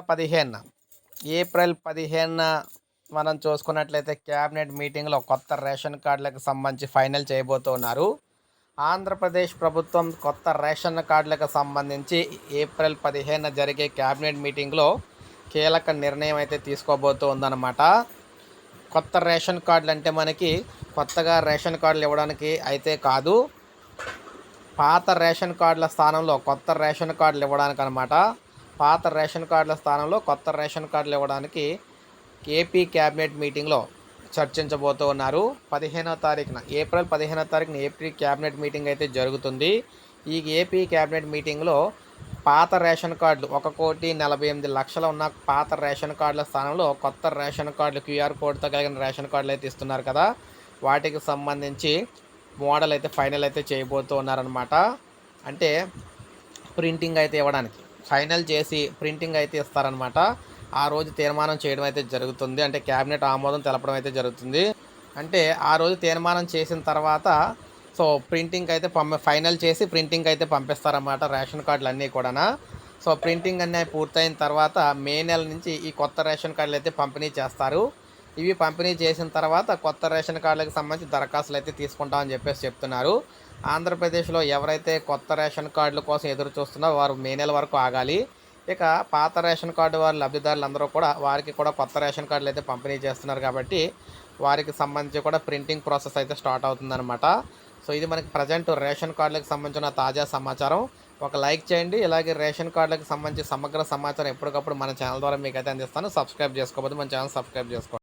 పదిహేను ఏప్రిల్ పదిహేను మనం చూసుకున్నట్లయితే క్యాబినెట్ మీటింగ్లో కొత్త రేషన్ కార్డులకు సంబంధించి ఫైనల్ చేయబోతున్నారు. ఆంధ్రప్రదేశ్ ప్రభుత్వం కొత్త రేషన్ కార్డులకు సంబంధించి ఏప్రిల్ పదిహేనున జరిగే క్యాబినెట్ మీటింగ్లో కీలక నిర్ణయం అయితే తీసుకోబోతుందన్నమాట. కొత్త రేషన్ కార్డులు అంటే మనకి కొత్తగా రేషన్ కార్డులు ఇవ్వడానికి అయితే కాదు పాత రేషన్ కార్డుల స్థానంలో కొత్త రేషన్ కార్డులు ఇవ్వడానికి అనమాట పాత రేషన్ కార్డుల స్థానంలో కొత్త రేషన్ కార్డులు ఇవ్వడానికి ఏపీ క్యాబినెట్ మీటింగ్లో చర్చించబోతూ ఉన్నారు. పదిహేనో తారీఖున ఏప్రిల్ పదిహేనో తారీఖున ఏపీ క్యాబినెట్ మీటింగ్ అయితే జరుగుతుంది. ఈ ఏపీ క్యాబినెట్ మీటింగ్లో పాత రేషన్ కార్డులు ఒక కోటి నలభై ఎనిమిది లక్షలు ఉన్న పాత రేషన్ కార్డుల స్థానంలో కొత్త రేషన్ కార్డులు క్యూఆర్ కోడ్తో కలిగిన రేషన్ కార్డులు అయితే ఇస్తున్నారు కదా. వాటికి సంబంధించి మోడల్ అయితే ఫైనల్ అయితే చేయబోతూ ఉన్నారనమాట అంటే ప్రింటింగ్ అయితే ఇవ్వడానికి. ఫైనల్ చేసి ప్రింటింగ్ అయితే ఇస్తారనమాట ఆ రోజు తీర్మానం చేయడం అయితే జరుగుతుంది. అంటే క్యాబినెట్ ఆమోదం తెలపడం అయితే జరుగుతుంది. అంటే ఆ రోజు తీర్మానం చేసిన తర్వాత సో ప్రింటింగ్ అయితే పంప ఫైనల్ చేసి ప్రింటింగ్ అయితే పంపిస్తారన్నమాట రేషన్ కార్డులు అన్నీ కూడా సో ప్రింటింగ్ అన్నీ పూర్తయిన తర్వాత మే నెల నుంచి ఈ కొత్త రేషన్ కార్డులు అయితే పంపిణీ చేస్తారు. ఇవి పంపిణీ చేసిన తర్వాత కొత్త రేషన్ కార్డులకు సంబంధించి దరఖాస్తులు అయితే తీసుకుంటామని చెప్పేసి చెప్తున్నారు. ఆంధ్రప్రదేశ్లో ఎవరైతే కొత్త రేషన్ కార్డుల కోసం ఎదురు చూస్తున్నారో వారు మే నెల వరకు ఆగాలి. ఇక పాత రేషన్ కార్డు వారి లబ్ధిదారులు అందరూ కూడా వారికి కూడా కొత్త రేషన్ కార్డులు అయితే పంపిణీ చేస్తున్నారు కాబట్టి వారికి సంబంధించి కూడా ప్రింటింగ్ ప్రాసెస్ అయితే స్టార్ట్ అవుతుందన్నమాట. సో ఇది మనకి ప్రజెంట్ రేషన్ కార్డులకు సంబంధించిన తాజా సమాచారం. ఒక లైక్ చేయండి. ఇలాగే రేషన్ కార్డులకు సంబంధించి సమగ్ర సమాచారం ఎప్పటికప్పుడు మన ఛానల్ ద్వారా మీకు అయితే అందిస్తాను. సబ్స్క్రైబ్ చేసుకోకపోతే మన ఛానల్ సబ్స్క్రైబ్ చేసుకోండి.